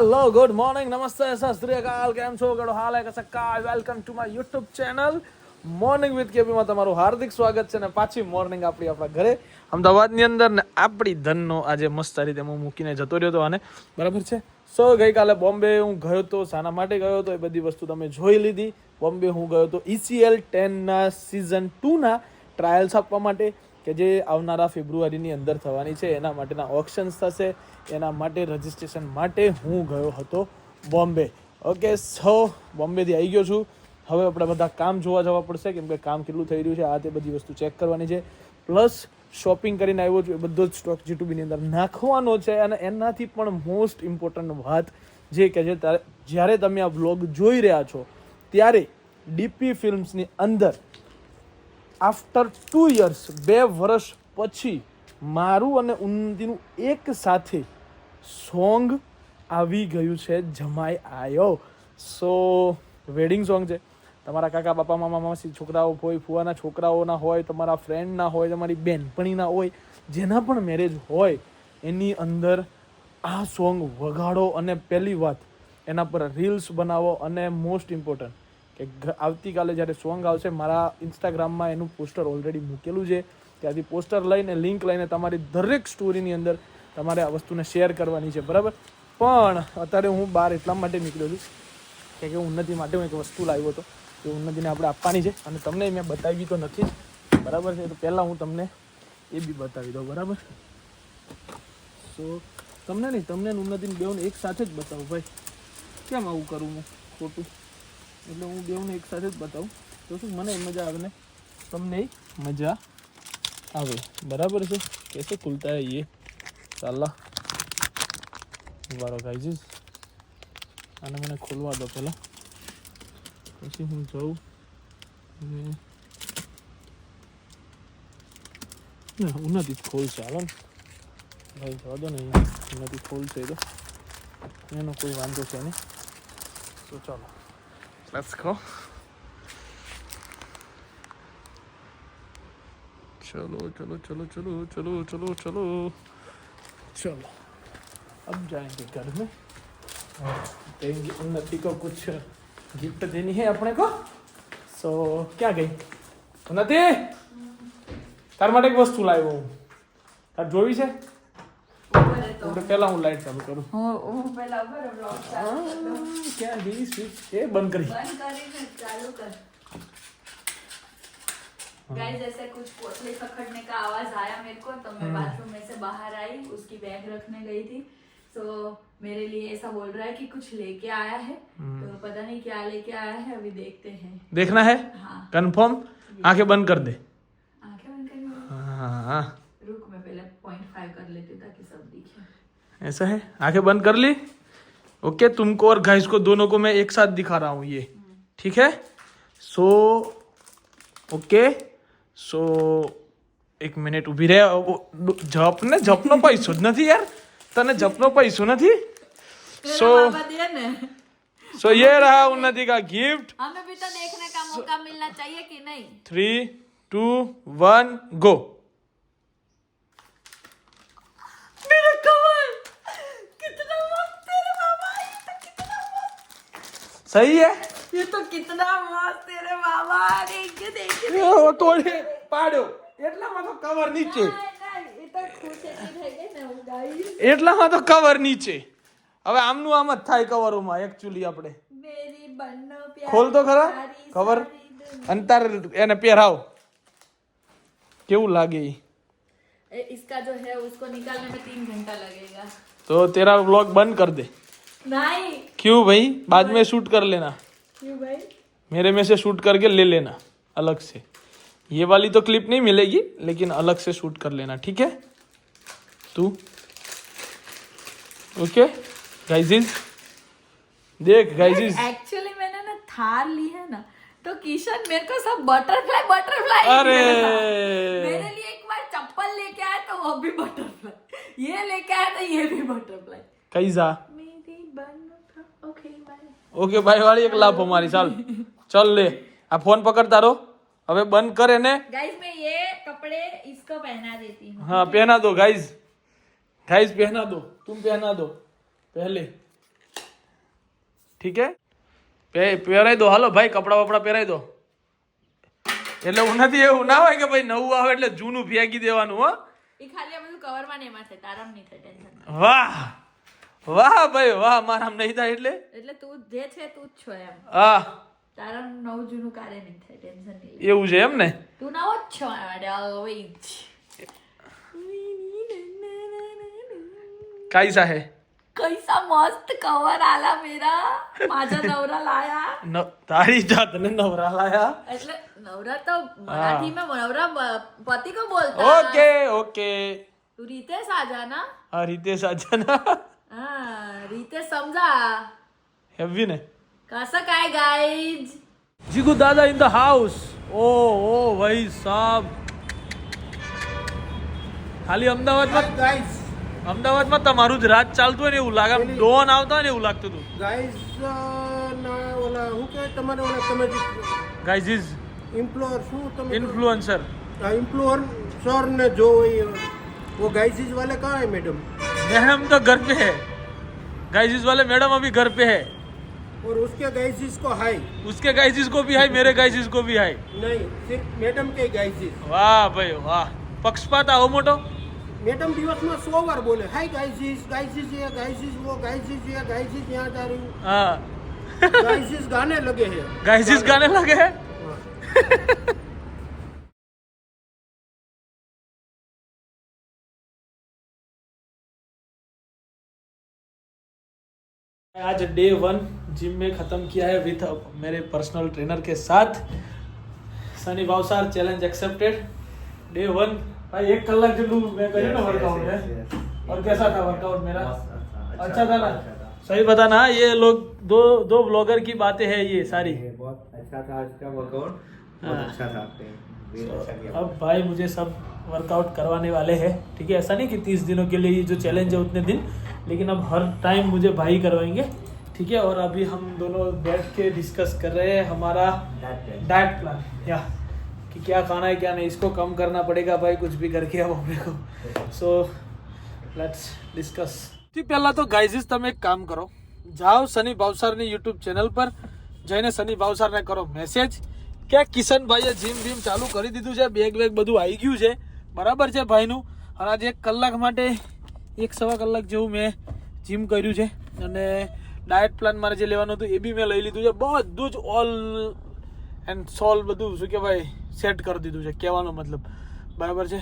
Hello good morning નમસ્તે સત શ્રી કેમ છો? ગડો હાલ હે? સક્કા welcome to my YouTube channel morning with કેપીમાં તમારું હાર્દિક સ્વાગત છે ને પાછી મોર્નિંગ આપણી આપણા ઘરે. અમદાવાદની અંદર ને આપણી ધનનો આજે મસ્ત રીતે હું મૂકીને જતો રહ્યો હતો આને બરાબર છે? સો ગઈકાલે બોમ્બે હું ગયો હતો શાના માટે ગયો હતો, એ બધી વસ્તુ તમે જોઈ લીધી. બોમ્બે હું ગયો હતો ઈસીએલ ટેનના સિઝન ટુના ટ્રાયલ્સ આપવા માટે. કે જે આવનારા ફેબ્રુઆરીની અંદર થવાની છે, એના માટેના ઓપ્શન્સ થશે, એના માટે રજિસ્ટ્રેશન માટે હું ગયો હતો બોમ્બે. ઓકે સો બોમ્બેથી આવી ગયો છું. હવે આપણે બધા કામ જોવા જવા પડશે, કેમ કે કામ કેટલું થઈ રહ્યું છે, આ તે બધી વસ્તુ ચેક કરવાની છે. પ્લસ શોપિંગ કરીને આવ્યો છું, એ બધો જ સ્ટોક જીટુબીની અંદર નાખવાનો છે, અને એનાથી પણ મોસ્ટ ઇમ્પોર્ટન્ટ વાત જે કે જે ત્યારે જ્યારે તમે આ વ્લોગ જોઈ રહ્યા છો, ત્યારે ડીપી ફિલ્મ્સની અંદર આફ્ટર ટુ યર્સ બે વર્ષ પછી મારું અને ઉન્નતિનું એક સાથે સોંગ આવી ગયું છે, જમાઈ આયો. સો વેડિંગ સોંગ છે. તમારા કાકા, બાપા, મામા, માસી, છોકરાઓ હોય, ફુવાના છોકરાઓના હોય, તમારા ફ્રેન્ડના હોય, તમારી બેનપણીના હોય, જેના પણ મેરેજ હોય, એની અંદર આ સોંગ વગાડો અને પહેલી વાત એના પર રીલ્સ બનાવો અને મોસ્ટ ઇમ્પોર્ટન્ટ કે આવતીકાલે જ્યારે સોંગ આવશે, મારા ઇન્સ્ટાગ્રામમાં એનું પોસ્ટર ઓલરેડી મૂકેલું છે. ત્યાંથી પોસ્ટર લઈને લિંક લઈને તમારી દરેક સ્ટોરીની અંદર તમારે આ વસ્તુને શેર કરવાની છે, બરાબર? પણ અત્યારે હું બહાર એટલા માટે નીકળ્યો છું કે ઉન્નતિ માટે હું એક વસ્તુ લાવ્યો હતો. એ ઉન્નતિને આપણે આપવાની છે. અને તમને મેં બતાવી તો નથી બરાબર છે? તો પહેલાં હું તમને એ બી બતાવી દઉં, બરાબર? સો તમને નહીં, તમને ઉન્નતિને બેઉને એક સાથે જ બતાવું, ભાઈ. કેમ આવું કરું હું ખોટું? એટલે હું બેઉને એક સાથે જ બતાવું તો શું મને મજા આવે ને તમને મજા આવે બરાબર છે કેસે ખુલતા રહીએ ચાલા વારો ગાઈજીસ અને મને ખોલવા દો પહેલાં પછી હું જાઉં ના ઉનાથી જ ખોલશે હાલો ને ભાઈ જવા દો ને અહીંયા ઉનાથી ખોલશે તો એનો કોઈ વાંધો છે નહીં તો ચાલો લેટ્સ ગો चलो चलो चलो चलो चलो चलो चलो चलो अब जाएंगे घर में और देंगे उन्नति को कुछ गिफ्ट देनी है अपने को सो क्या गई ઉન્નતિ તાર માટે એક વસ્તુ લાવ્યો હું તાર જોવી છે એટલે પહેલા હું લાઈટ ચાલુ કરું હું હું પેલા બરાબર vlog ચાલુ કરી દઉં. ક્યાં ગઈ સ્વિચ એ બંધ કરી बंद કરીને चालू कर गाइस ऐसे कुछ पोटली खखड़ने का आवाज आया मेरे को तो मैं बाथरूम में से बाहर आई उसकी बैग रखने गई थी तो मेरे लिए ऐसा बोल रहा है कि कुछ लेके आया है तो पता नहीं क्या लेके आया है अभी देखते हैं देखना है हाँ कंफर्म आंखें बंद कर दे आंखें बंद करनी हाँ रुक मैं पहले पॉइंट फाइव कर लेती हूँ ताकि सब दिखे ऐसा है आंखें बंद कर ली ओके तुमको और गाइस को दोनों को मैं एक साथ दिखा रहा हूँ ये ठीक है सो ओके સો એક મિનિટ ઊભી રહે જપ ને જપનો પૈસો જ નથી યાર તને જપનો પૈસો નથી સો बाबा दिया ने સો ये रहा उन्नति का गिफ्ट हमें भी तो देखने का मौका मिलना चाहिए कि नहीं थ्री टू वन गो सही है ये तो कितना मस्त तेरे बाबा देखिए देखिए એ તોડે પાડ્યો એટલામાં તો કવર નીચે नहीं, नहीं, ये तो खुश है कि रह गए ना वो गाइस એટલામાં તો કવર નીચે હવે આમનું આમ જ થાય કવરોમાં એકચ્યુઅલી આપણે मेरी बन्नो प्यारी ખોલ તો ખરા सारी કવર सारी दुनिया। અંતર એને પહેરાવ કેવું લાગે ઈ? ए, इसका जो है उसको निकालने में तीन घंटा लगेगा तो तेरा व्लॉग बंद कर दे नहीं क्यों भाई? बाद में शूट कर लेना। क्यों भाई? मेरे में से शूट करके ले लेना अलग से। ये वाली तो क्लिप नहीं मिलेगी लेकिन अलग से शूट कर लेना ठीक है? तू? ओके गाइजिस देख गाइजिस एक्चुअली मैंने ना थार ली है ना तो किशन मेरे को सब बटरफ्लाई बटरफ्लाई अरे! मेरे लिए एक बार चप्पल लेके आया तो वो भी बटरफ्लाई ये लेके आया तो ये भी बटरफ्लाई कैसा ઓકે ભાઈ વાળી એક લાભ અમારી ચાલ ચાલ લે આ ફોન પકડતા રહો હવે બંધ કરે ને गाइस मैं ये कपड़े इसको पहना देती हूँ हाँ पहना दो गाइज गाइज पहना दो तुम पहना दो पहले ઠીક હે પે પહેરાઈ દો હાલો ભાઈ કપડા વપડા પહેરાઈ દો એટલે હું નથી એવું ના હોય કે ભાઈ નવું આવે એટલે જૂનું ફેંકી દેવાનું હો એ ખાલી આ બધું કવરમાં ને એમાં છે તારામ નહીં થાય ટેન્શન વાહ વાહ ભાઈ વાહ મારા નહીં થાય એટલે? એટલે તું જે છે તું જ છો એમ. હા. તારા નવ જૂનું કાર્ય નહીં થાય ટેન્શન નહીં એવું છે એમ ને? તું નવો જ છો ઓલવેઝ કાઈસા હે કૈસા મસ્ત કવર આલા મેરા માજા નવરા લાયા. તારી જાત ને નવરા લાયા. એટલે નવરા તો મરાઠી માં નવરા પતિ કો બોલતા ઓકે ઓકે. તું રીતેશ સાજાના હા રીતેશ આજાના. સાજના हाँ रितेश समझा હેવી ને कैसा काय guys Jigu Dada in the house ઓ ઓ ભાઈ સાબ ખાલી અમદાવાદમાં ગાઈસ અમદાવાદમાં તમારું જ રાજ ચાલતું હોય ને એવું લાગે આમ ડોન આવતા હોય ને એવું લાગતું હતું ગાઈસ ના ઓલા હું કે તમારે ઓલા તમે ગાઈઝ ઇઝ ઇમ્પ્લોર શું તમે ઇન્ફ્લુએન્સર इन्फ्लुएंसर ने जो ये वो गाइसिस वाले कहाँ है मैडम मैडम तो घर पे है गाइजिस वाले मैडम अभी घर पे है और उसके गाइसिस को हाय उसके गाइजिस को भी है मेरे गाइजिस को भी है नहीं सिर्फ मैडम के गाइसिस વાહ ભાઈ વાહ પક્ષપાત આવો મોટો मैडम दिवस में सौ बार बोले हाय गाइसिस गाइसिस ये गाइसिस वो गाइसिस ये गाइसिस यहाँ जा रही हूँ હા गाइसिस गाने लगे हैं गाइजिस गाने लगे हैं आज डे वन जिम में ख़त्म किया है विथ मेरे पर्सनल ट्रेनर के साथ। Sunny Bhavsar challenge accepted day one भाई एक कलाक जो लू मैं करी ना वर्कआउट है? और कैसा था वर्कआउट मेरा? अच्छा, अच्छा था ना? अच्छा सही बता ना ये लोग दो दो ब्लॉगर की बातें हैं ये सारी। बहुत अच्छा था आज का वर्कआउट हाँ। अच्छा था अच्छा अब भाई मुझे सब वर्कआउट करवाने वाले हैं ठीक है? ऐसा नहीं कि तीस दिनों के लिए ये जो चैलेंज है उतने दिन लेकिन अब हर टाइम मुझे भाई करवाएंगे ठीक है और अभी हम दोनों बैठ के डिस्कस कर रहे हैं हमारा Diet plan. डाइट प्लान या कि क्या खाना है क्या नहीं इसको कम करना पड़ेगा भाई कुछ भी करके अब अपने को सो લેટ્સ ડિસ્કસ થી પહેલા તો ગાઈઝીસ તમે એક કામ કરો જાઓ સની ભાવસારની યુટ્યુબ ચેનલ પર જઈને સની ભાવસારને કરો મેસેજ કે કિશનભાઈએ જીમ બીમ ચાલુ કરી દીધું છે બેગ બેગ બધું આવી ગયું છે બરાબર છે ભાઈનું અને આજે એક કલાક માટે એક સવા કલાક જેવું મેં જીમ કર્યું છે અને ડાયટ પ્લાન મારે જે લેવાનું હતું એ બી મેં લઈ લીધું છે બધું જ ઓલ એન્ડ સોલ બધું શું કહેવાય સેટ કરી દીધું છે કહેવાનો મતલબ बराबर છે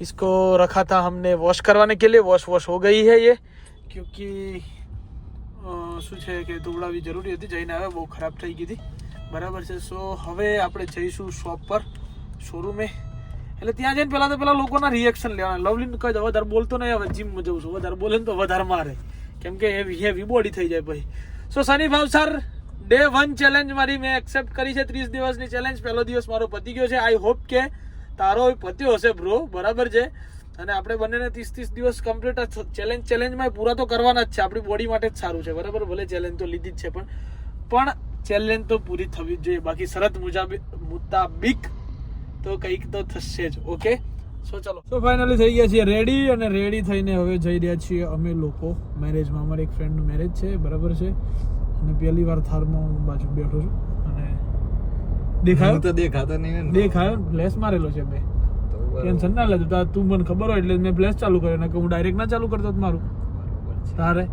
इसको रखा था हमने वॉश करवाने के लिए वॉश वॉश हो गई है ये क्योंकि અ, શું છે કે ધોવડાવી જરૂરી હતી જઈને આવે બહુ ખરાબ થઈ ગઈ હતી બરાબર છે સો હવે આપણે જઈશું શોપ પર શોરૂમે એટલે ત્યાં જઈને પહેલાં તો પેલા લોકોના રિએક્શન લેવાના. લવલીન કહી દો વધારે બોલતો નહીં, હવે જીમમાં જવું છું. વધારે બોલે તો વધારે મારે. કેમ કે હેવી હેવી બોડી થઈ જાય ભાઈ સો સની ભાવ સર ડે વન ચેલેન્જ મારી મેં એક્સેપ્ટ કરી છે, ત્રીસ દિવસની ચેલેન્જ પહેલો દિવસ મારો પતી ગયો છે. આઈ હોપ કે તારો પત્યો હશે બ્રો બરાબર છે? અને આપણે બંનેને ત્રીસ ત્રીસ દિવસ કમ્પ્લીટ ચેલેન્જ ચેલેન્જમાં પૂરા તો કરવાના જ છે. આપણી બોડી માટે જ સારું છે. બરાબર? ભલે ચેલેન્જ તો લીધી જ છે, પણ પણ ચેલેન્જ તો પૂરી થવી જ જોઈએ. બાકી શરત મુજાબિક મુતાબિક તો કંઈક તો થશે જ ઓકે સો ચલો. સો ફાઇનલી થઈ ગયા છીએ રેડી અને રેડી થઈને હવે જઈ રહ્યા છીએ અમે લોકો. મેરેજમાં અમારે એક ફ્રેન્ડનું મેરેજ છે બરાબર છે? અને પહેલી વાર થારમાં હું બાજુ બેઠો છું. અને દેખાયો? તો દેખાતો નહીં દેખાયો? ફ્લેશ મારેલો છે મેં. ટેન્શન ના લેતો તું. મને ખબર હોય એટલે મેં ફ્લેશ ચાલુ કર્યો. ને હું ડાયરેક્ટ ના ચાલુ કરતો મારું. તારે?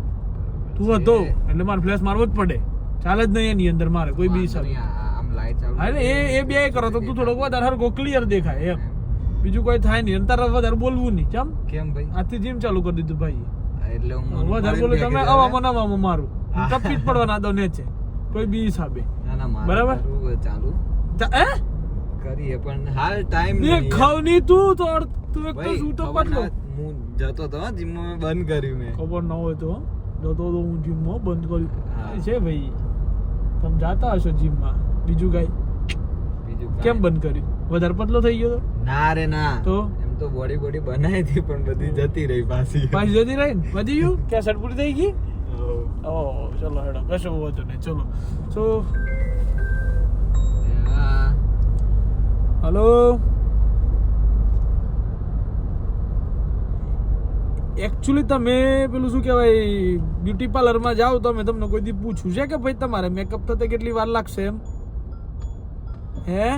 તું હતો. એટલે મારે ફ્લેશ મારવો જ પડે. ચાલે જ નહીં એની અંદર મારે કોઈ બી હિસાબ. લાઈટ હા એ એ બે કરો તો તું થોડોક વધારે હરકો ક્લિયર દેખાય એમ. બીજું કોઈ થાય નહીં તારે વધારે બોલવું નહીં ચમ? કેમ ભાઈ? આજથી જીમ ચાલુ કરી દીધું ભાઈ એટલે હું વધારે બોલું તમે દઉં નવામાં મારું. હું ટપકી જ દો ને છે કોઈ બી હિસાબે. બરાબર? ચાલુ હે? કરીએ પણ હાલ ટાઈમ નહીં તું તો તું એક તો શું તો હું જતો તો જીમમાં બંધ કર્યું મેં. ખબર ન હોય તો જતો તો હું જીમમાં બંધ કર્યું. છે ભાઈ. તમે જાતા હશો જીમમાં બીજું કઈ? બીજું કેમ બંધ કર્યું? વધારે પતલો થઈ ગયો તો? ના રે ના. તો? એમ તો બોડી બોડી બનાવી હતી પણ બધી જતી રહી પાછી. પાછી જતી રહી ને? વધી ગયું? ક્યાં શર્ટ પૂરી થઈ ગઈ. ઓ ચલો હેડો કશો વાંધો નહીં ચલો. સો. હલો? એકચ્યુઅલી તમે પેલું શું કહેવાય બ્યુટી પાર્લરમાં જાઓ તો મેં તમને કોઈ દી પૂછ્યું છે કે ભાઈ તમારે મેકઅપ થતા કેટલી વાર લાગશે એમ? હે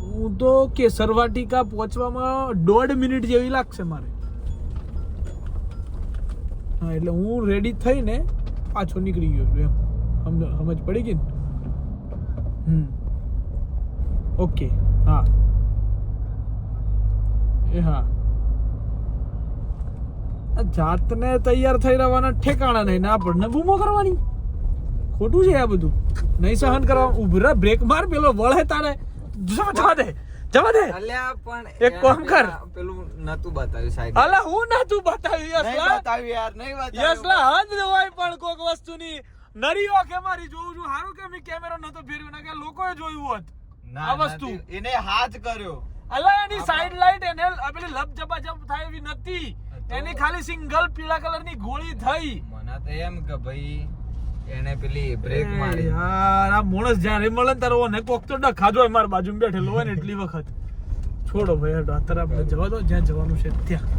હું તો કેસર વાટિકા પહોંચવામાં દોઢ મિનિટ જેવી લાગશે મારે. હા, એટલે હું રેડી થઈને પાછો નીકળી ગયો છું એમ. સમજ સમજ પડી ગઈ ને? હમ. ઓકે હા. એ હા. આ જાતને તૈયાર થઈ રહેવાના ઠેકાણા નહીં ને આપણને બૂમો કરવાની. ખોટું છે આ બધું. નહીં સહન કરવા ઉભરા બ્રેક માર પેલો વળે તારે. જવા દે જવા દે અલ્યા પણ એક કામ કર. પેલું નતું બતાવ્યું સાહેબ. અલા હું નતું બતાવ્યું નહીં યસલા બતાવ્યું યાર નહીં બતાવ્યું. યસલા હદ હોય પણ કોક વસ્તુની. નરીઓ કે મારી જોઉં છું. હારું કે મેં કેમેરો નતો ફેરવ્યો ના કે લોકોએ જોયું હોત ના, આ વસ્તુ. એને હાથ કર્યો. અલા એની સાઈડ લાઈટ એને પેલી લપ જબા જબ થાય એવી નથી એની ખાલી સિંગલ પીળા કલરની ગોળી થઈ. મને તો એમ કે ભાઈ એને પેલી બ્રેક મારી. યાર આ મોણસ જ્યારે મળે તારો ને કોક તો ડખા જો મારા બાજુમાં બેઠેલો હોય ને એટલી વખત. છોડો ભાઈ હેડો અત્યારે આપણે જવા દો જ્યાં જવાનું છે ત્યાં.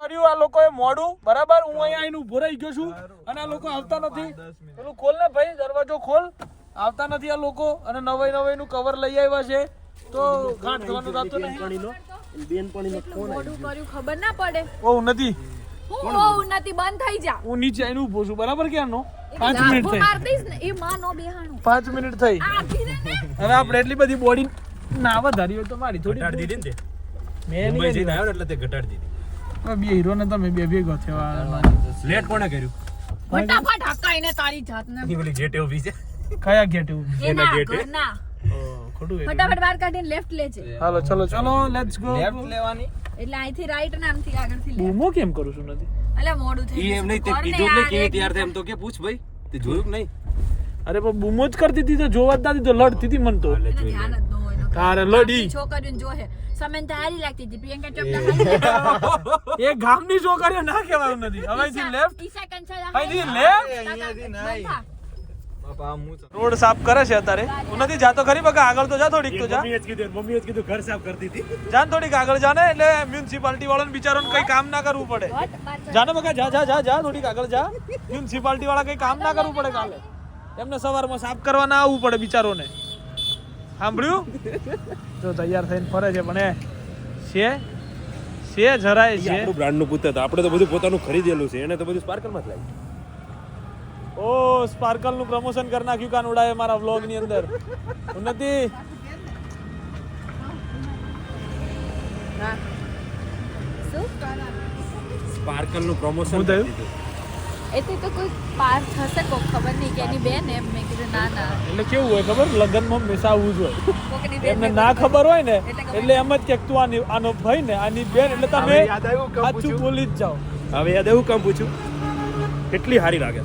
કર્યું આ લોકોએ મોડું બરાબર? હું અહીંયા આવીને ઊભો રહી ગયો છું અને આ લોકો આવતા નથી. પેલું ખોલ ને ભાઈ દરવાજો ખોલ. આવતા નથી આ લોકો અને નવાઈ નવાઈ નું કવર લઈ આવ્યા છે. તો ગાંઠ થવાનું થતું નહીં. મોડું કર્યું ખબર ના પડે? બહુ નથી. હું બહુ ઉન્નતિ બંધ થઈ જા. હું નીચે આવીને ઊભો છું. બરાબર ક્યારનો પાંચ લાફો મિનિટ થઈ. માર દઈશ ને એ માં નો બેહાણું. પાંચ મિનિટ થઈ. આ આપી દે ને? હવે આપણે એટલી બધી બોડી ના વધારી હોય તો મારી થોડી ઘટાડી દીધી ને મેં નહીં. આવ્યો એટલે તે ઘટાડી દીધી. બે હીરો ને તમે બે ભેગો થયો લેટ કોણે કર્યું? ફટાફટ હકાઈને તારી જાતને. પેલી ગેટે ઊભી છે. કયા ગેટ એના ખોટું. ફટાફટ બહાર કાઢીને લેફ્ટ લેજે. હાલો ચલો ચલો. લેટ્સ ગો લેફ્ટ લેવાની. એટલે અહીંથી રાઈટ ને આમથી આગળથી લે બૂમો કેમ કરું છું નથી? અલ્યા મોડું થઈ ઈ એમ નહીં તે ને કીધું યાર, કેવી તૈયાર થાય એમ તો કે પૂછ ભાઈ તે જોયું કે નહીં? અરે પણ બૂમો જ કરતી હતી તો જોવા જ નથી તો લડતી હતી મન તો. ધ્યાન જ ન. તારે લડી. છોકરીઓને જોહે. સમંતા તારી લાગતી હતી. પ્રિયંકા ચોપડા એ. ગામની છોકરીઓ ના કહેવાનું નથી. હવે અહીંથી લેફ્ટ ઈશા કંસારા અહીંથી લેફ્ટ અહીંયાથી નહીં. તો- રોડ સાફ કરે છે અત્યારે. હું નથી જાતો ખરી બકા આગળ તો જા થોડીક તો જા. મમ્મી જ કીધું મમ્મી જ કીધું ઘર સાફ કરતી હતી. જાન થોડીક આગળ જાને એટલે મ્યુનિસિપાલિટી વાળાને બિચારોને કઈ કામ ના કરવું પડે. જાને બકા જા જા જા જા થોડીક આગળ જા. મ્યુનિસિપાલિટી વાળા કઈ કામ ના કરવું પડે કાલે. એમને સવારમાં સાફ કરવા ના આવવું પડે બિચારોને. સાંભળ્યું? જો તૈયાર થઈને ફરે છે પણ એ છે છે જરાય છે. આપણું બ્રાન્ડનું પૂછતા આપણે તો બધું પોતાનું ખરીદેલું છે. એને તો બધું સ્પાર્કલમાં જ લાગ્યું. ઓ સ્પાર્કલનું પ્રમોશન કરી નાખ્યું કાનુડાએ મારા વ્લોગની અંદર. ઉન્નતિ. સ્પાર્કલનું પ્રમોશન શું થયું? એથી તો કોઈ પાર થશે કો ખબર નહીં કે એની બેન એમ. મેં કીધું ના ના. એટલે કેવું હોય ખબર? લગ્નમાં હંમેશા આવવું જ હોય. એમને ના ખબર હોય ને એટલે એમ જ કે તું આની આનો ભાઈ ને આની બેન એટલે તમે યાદ આવ્યું કામ સાચું બોલી જ જાઓ. હવે યાદ એવું કામ પૂછ્યું. કેટલી સારી લાગે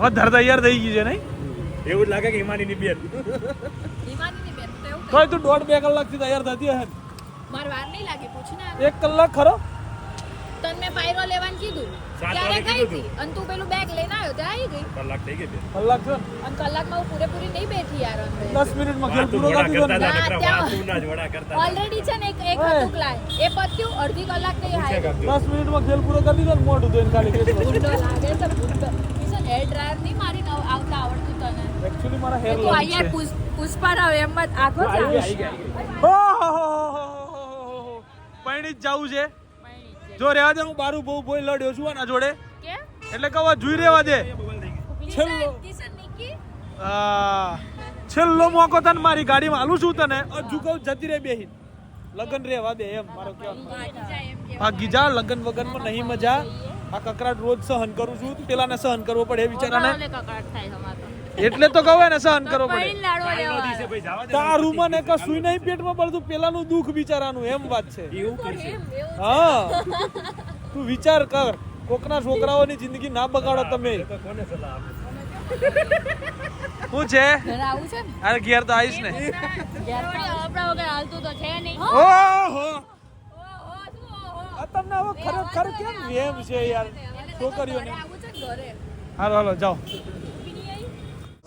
હવે ધર તૈયાર થઈ ગઈ છે નહીં? એવું લાગે કે હિમાનીની બેન. હિમાનીની બેન તો એવું કઈ તું દોઢ બે કલાકથી તૈયાર થતી હે માર વાર નહીં લાગે પૂછ ને એક કલાક ખરો? તને મેં પાયરો લેવાનું કીધું. ત્યારે ગઈ હતી? અને તું પેલું બેગ લઈને આવ્યો ત્યાં આવી ગઈ? કલાક થઈ ગઈ બેન કલાક છે? અને કલાકમાં હું પૂરેપૂરી નહીં બેઠી યાર અંદર. દસ મિનિટમાં ખેલ પૂરો કરી દીધો ને. ઓલરેડી છે ને એક એક. હતું ક્લાય એ પત્યું અડધી કલાક નહીં હાય. દસ મિનિટમાં ખેલ પૂરો કરી દીધો ને મોઢું ધોઈને ખાલી લાગે છે હેર ડ્રાયર નહીં મારી આવતા આવડતું તને. એક્ચ્યુઅલી મારા હેર તો અહીંયા પુષ્પા રાવ એમ જ આખો જ આવી આવે. ગઈ, આવી ગઈ. પૈણી જ જાવું છે? જો રહેવા દે હું બારું બહુ ભોય લડ્યો છું આના જોડે? એટલે કહો જોઈ રહેવા દે. છેલ્લો. છેલ્લો મોકો તને મારી ગાડીમાં હાલું છું તને. હજુ કહું જતી રહે બેહીન. લગન રહેવા દે એમ મારો કહેવાનો. ભાગી જા લગન વગનમાં નહીં મજા. આ કકરાટ રોજ સહન કરું છું. પેલાને સહન કરવો પડે એ બિચારાને. એટલે તો કહું ને સહન કરવો પડે. તારું મને કશું નહીં પેટમાં પડતું પેલાનું દુઃખ બિચારાનું એમ વાત છે. હા. તું વિચાર કર. કોકના છોકરાઓની જિંદગી ના બગાડો તમે. શું છે? અરે ઘેર તો આવીશ ને. ઘેર વગર હાલતું તો છે નહીં. ઓહો! તમને હવે ખરેખર કેમ વેમ છે યાર? છોકરીઓને. ઘરે આવું છે ને ઘરે. હાલો હાલો જાઓ.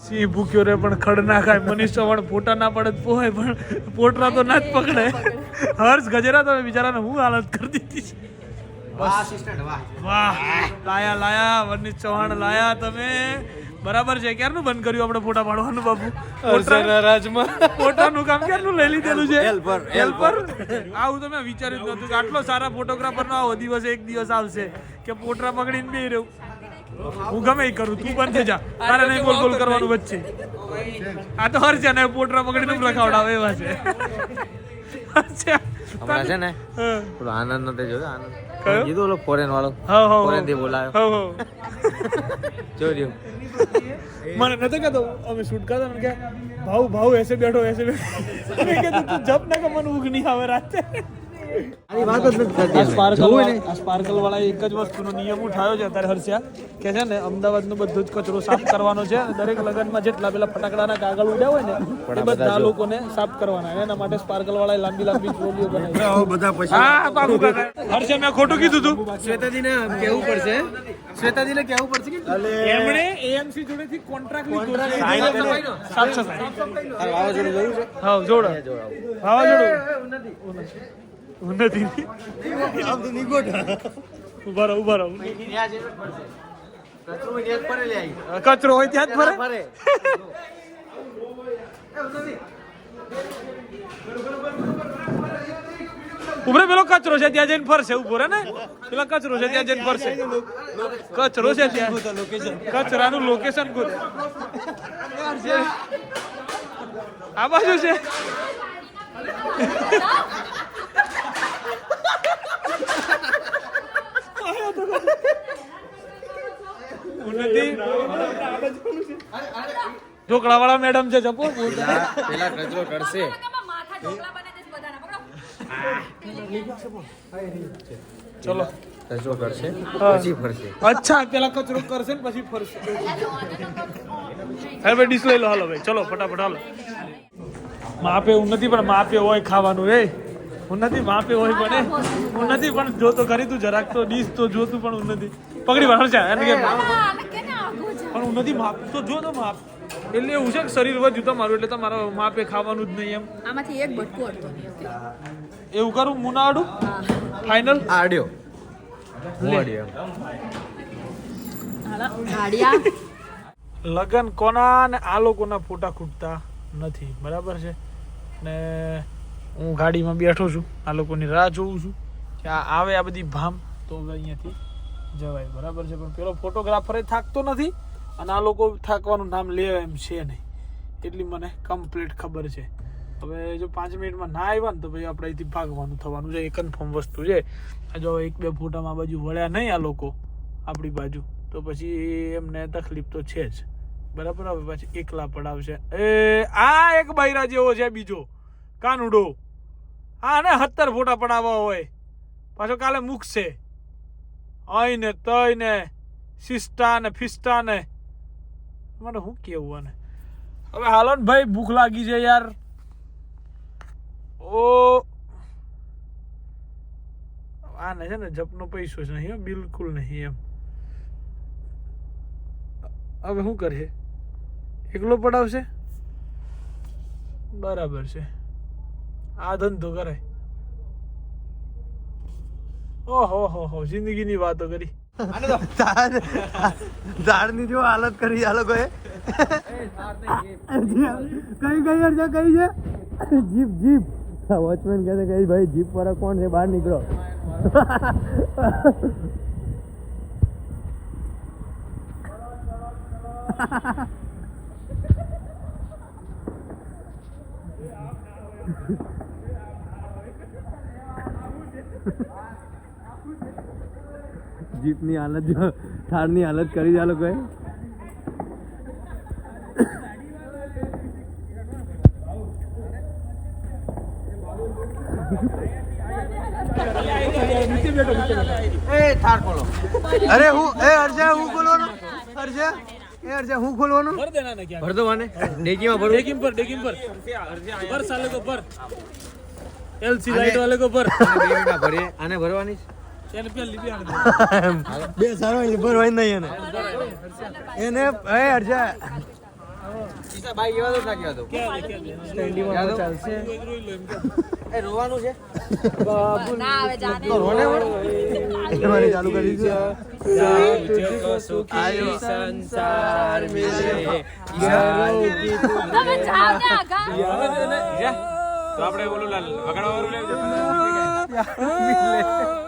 સિંહ ભૂખ્યો રે પણ ખડ ના ખાય. મનીષ ચૌહાણ ફોટા ના પડે તો પોહાય પણ પોટરા તો ના જ પકડે. હર્ષ ગજેરા તમે બિચારાને હું હાલત કરી દીધી છે? વાહ. લાયા લાયા મનીષ ચૌહાણ લાયા તમે. બરાબર છે ક્યારનું બંધ કર્યું આપણે ફોટા પાડવાનું બાપુ? રાજમાં. ફોટાનું કામ ક્યારનું લઈ લીધેલું છે? હેલ્પર હેલ્પર આવું તો મેં વિચાર્યું જ નતું કે આટલો સારા ફોટોગ્રાફર નો આવો દિવસ એક દિવસ આવશે કે પોટરા પકડીને બે રહ્યું હું ગમે કરું તું બંધ થઈ જા. તારે નહીં બોલ બોલ કરવાનું વચ્ચે. આ તો હર છે ને પોટરા પકડીને લખાવડાવે એવા છે. અચ્છા હમણાં છે ને? પેલો આનંદ નતો જોયો આનંદ? કીધું ઓલો ફોરેન વાળો. ફોરેનથી બોલાયો. જોયું મને નતો કહેતો અમે શૂટ કરતા મને કે ભાવ ભાવ એસે બેઠો એસે બેઠો. મેં કીધું તું જપ ના કે મને ઊંઘ નહીં આવે રાતે. આ સ્પાર્કલ આ સ્પાર્કલ વાળા એક જ વસ્તુનો નિયમ ઉઠાવ્યો છે અત્યારે હર્ષ્યા. કે છે ને અમદાવાદનો બધું જ કચરો સાફ કરવાનો છે અને દરેક લગનમાં જેટલા પેલા ફટાકડાના કાગળ ઉડ્યા હોય ને એ બધા લોકોને સાફ કરવાના એના માટે સ્પાર્કલ વાળા લાંબી લાંબી ટ્રોલીઓ બનાવી. બધા પછી. હા પાકું કાકા હર્ષે મેં ખોટું કીધું તું? શ્વેતાજીને કેવું પડશે શ્વેતાજીને કહેવું પડશે કે એમણે એએમસી જોડેથી કોન્ટ્રાક્ટ લીધો છે. સાચો વાવાઝોડું જોયું છે? હા જોડો. વાવાઝોડું. ઉન્નતિ. ઊભા રહો ઊભા રહો. કચરો હોય ત્યાં જ ફરે? ફરે. ઉભરે પેલો કચરો છે ત્યાં જઈને ફરશે ઊભો રે ને? પેલા કચરો છે ત્યાં જઈને ફરશે. કચરો છે ત્યાં. કચરાનું લોકેશન ગોતે. આ બાજુ છે. ઢોકળા વાળા મેડમ છે જપો. પેલા કચરો કરશે માથા ઢોકળા બને છે બધાના પકડો ચલો. કરશે. પછી ફરશે. અચ્છા પેલા કચરો કરશે ને પછી ફરશે. હવે ભાઈ ડીશ લઈ લો હાલો ભાઈ. ચલો ફટાફટ હાલો. માપે ઉન્નતિ પણ માપે હોય ખાવાનું રે ઉન્નતિ માપે હોય પણ હું? નથી પણ જો તો ખરી તું જરાક તો ડીશ તો જોતું પણ ઉન્નતિ પકડી વાર છે એને કે પણ ઉન્નતિ માપ તો જો તો માપ. એટલે એવું છે કે શરીર વધ્યું તમારું એટલે તમારે માપે ખાવાનું જ નહીં એમ. આમાંથી એક બટકો હતો એવું કરું? મુનાડું? ફાઇનલ આડ્યો. લગન કોના ને આ લોકોના ફોટા ખૂટતા નથી બરાબર છે? ને હું ગાડીમાં બેઠો છું આ લોકોની રાહ જોઉં છું કે આ આવે આ બધી ભામ તો અહીંયાથી જવાય બરાબર છે? પણ પેલો ફોટોગ્રાફર એ થાકતો નથી અને આ લોકો થાકવાનું નામ લે એમ છે નહીં. એટલી મને કમ્પ્લીટ ખબર છે. હવે જો પાંચ મિનિટમાં ના આવ્યા ને તો ભાઈ આપણે અહીંથી ભાગવાનું થવાનું છે. એ કન્ફર્મ વસ્તુ છે. જો એક બે ફોટામાં બાજુ વળ્યા નહીં આ લોકો, આપણી બાજુ, તો પછી એમને તકલીફ તો છે જ. બરાબર? હવે પછી એકલા પડાવશે. એ, આ એક બૈરા જેવો છે બીજો, કાનુડો. હા, ને સત્તર ફોટા પડાવવા હોય. પાછો કાલે મૂકશે. અહીં ને તય ને સિસ્ટા ને ફિસ્ટા ને મને શું કેવું આને? હવે હાલો ને ભાઈ, ભૂખ લાગી છે યાર. ઓ. આને છે ને જપનો પૈસો જ નહીં બિલકુલ નહીં એમ. હવે શું કરશે? એકલો પડાવશે? બરાબર છે. આ ધંધો કરાય. ઓહો હો હો, જિંદગીની વાતો કરી. ઝાડની જો હાલત કરી આ લોકોએ. કઈ કઈ અરજા કઈ છે? Jeep jeep. વોચમેન કહે છે કઈ ભાઈ જીપ વાળા કોણ છે? બહાર નીકળો. જીપની હાલત જો થારની હાલત કરી આ લોકોએ. અરે હું એ અર્જા હું બોલવાનો અર્જા? એ અર્જા હું ખોલવાનો? ભર દેના ને ભર દો મને. ડેકીમાં ભર. ડેકીમ પર ડેકીમ પર. ભર સાલે કો ભર. એલસી લાઈટ વાલે કો ભર. ભરીએ. આને ભરવાની છે? બે સારો ભરવાની નહીં એને. એને એ અડજા ચાલુ કરી આયો. સંસાર મિલે. તમે જાઓ ને આગા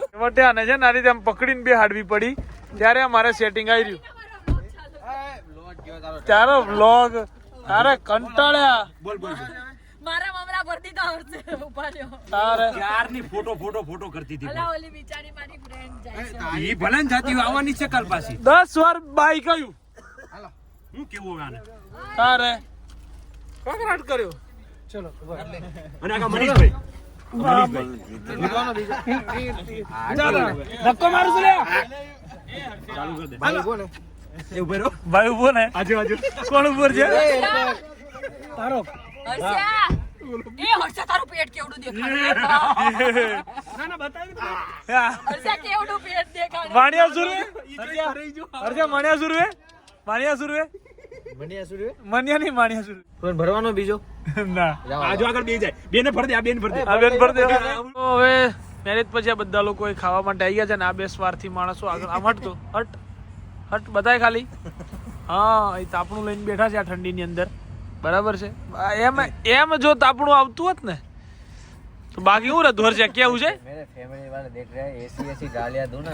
છેવટે આને છે ને આ રીતે આમ પકડીને બે હાડવી પડી. ત્યારે અમારે સેટિંગ આવી રહ્યું. તારો વ્લોગ તારે કંટાળ્યા. મારા મમરા ભરતી તો આવશે ઉપાડ્યો. તારે. યારની ફોટો ફોટો ફોટો કરતી હતી અલા ઓલી બિચારી મારી ફ્રેન્ડ જાય છે. ઈ ભલન જાતી આવવાની છે કાલ પાછી. 10 વાર બાઈ કયું હું કેવું આને? તારે. કોકરાટ કર્યો? ચલો અને આગા મનીષભાઈ. ધક્કો મારું છું ભાઈ ઊભો ને. આજુ આજુ. કોણ ઊભો છે? તારો. એ હર્ષા તારું પેટ કેવડું દેખાડે. હર્ષા કેવડું પેટ દેખાડે? માણિયા સુરવે? માણિયા સુરવે? વાણિયા સુરવે? મનિયા નહીં માણિયા સુરવે કોણ ભરવાનો બીજો? ના. આજુ આગળ બે જાય. બેને ફરદે આ બેન ફરદે આ બેન પર દે. હવે મેરેજ પછી આ બધા લોકો ખાવા માટે આવી ગયા છે ને આ બે સ્વાર્થી માણસો આગળ. આમ હટ તો. હટ. હટ બધાય ખાલી. હા એ તાપણું લઈને બેઠા છે આ ઠંડીની અંદર. બરાબર છે? એમ એમ જો તાપણું આવતું હોત ને તો બાકી હું રહેતું હર્ષ કેવું છે मेरे फैमिली वाले देख रहे हैं एसी एसी गालियां दो ना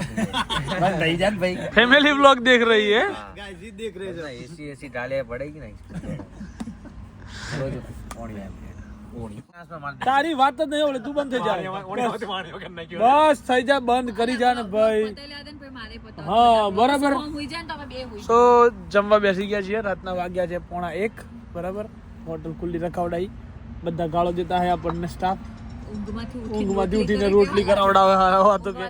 बस नहीं जान भाई फैमिली व्लॉग देख रही है गाइस देख रहे हैं एसी एसी गालियां पड़ेगी ना रोज ओणी ओणी તારી વાત જ નહીં ઓલે તું બંધ થઈ જા બસ થઈ જા બંધ કરી જા ને ભાઈ પટેલે આદન પર મારે પતાવ હા બરાબર હું હુઈ જાય ને તો અમે બે હુઈ તો જમવા બેસી ગયા છીએ રાતના વાગ્યા છે પોણા એક બરાબર હોટલ ખુલ્લી રખાવડાઈ બધા ગાળો દેતા હે આપણને સ્ટાફ ઊંઘમાંથી ઉઠીને રોટલી કરાવડાવે વાતો કે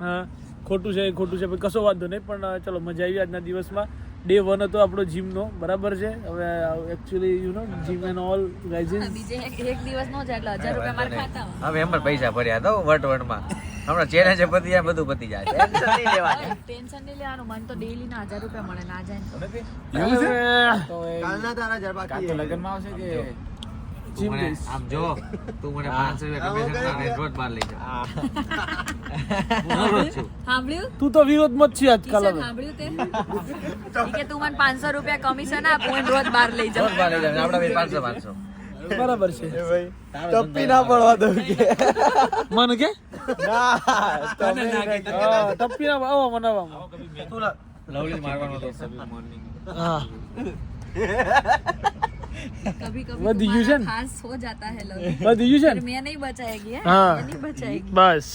હા ખોટું છે ખોટું છે કશો વાંધો નહીં પણ ચલો મજા આવી આજના દિવસમાં. ડે વન હતો આપણો જીમનો બરાબર છે? હવે actually you know gym and all guys એક દિવસ નો જાય એટલે હજાર રૂપિયા મારે ખાતા હવે એમ પણ પૈસા ભર્યા તો વટ વટમાં. હમણાં ચેલેન્જ પતી જાય બધું પતી જાય. ટેન્શન નહીં લેવાનું. ટેન્શન નહીં લેવાનું મન તો ડેઈલી ના 1000 રૂપિયા મળે ના જાય. તો. કાલના તારા જર લગનમાં આવશે કે? જીમ મને આમ જો તું મને 500 રૂપિયા કમિશન રોજ બાર લઈ જા તું તો વિરોધમાં જ છે આજકાલ તે? કે તું મને પાંચસો રૂપિયા કમિશન આપ હું રોજ બાર લઈ રોજ જાઉં. બાર લઈ જા આપડા બે 500 500 બરાબર છે. ટપ્પી ના પડવા દઉં કે? મન કે? ના ટપ્પી ના આવો મનાવવામાં તું લવલી મારવાનો તો મોર્નિંગ હા. कभी कभी हो जाता है लव वो डिल्यूजन मैं नहीं बचाएगी हाँ नहीं बचाएगी બસ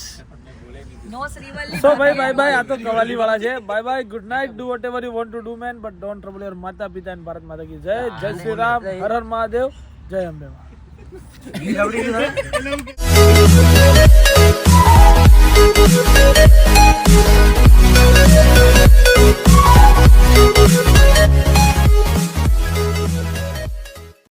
નો શ્રીવલ્લી સો ભાઈ બાય બાય આ તો કવાલી વાળા છે bye bye good night do whatever you want to do man but don't trouble your માતા પિતા એન્ડ ભારત માતા કી જય જય શ્રી રામ હર હર મહાદેવ જય અંબે લવડી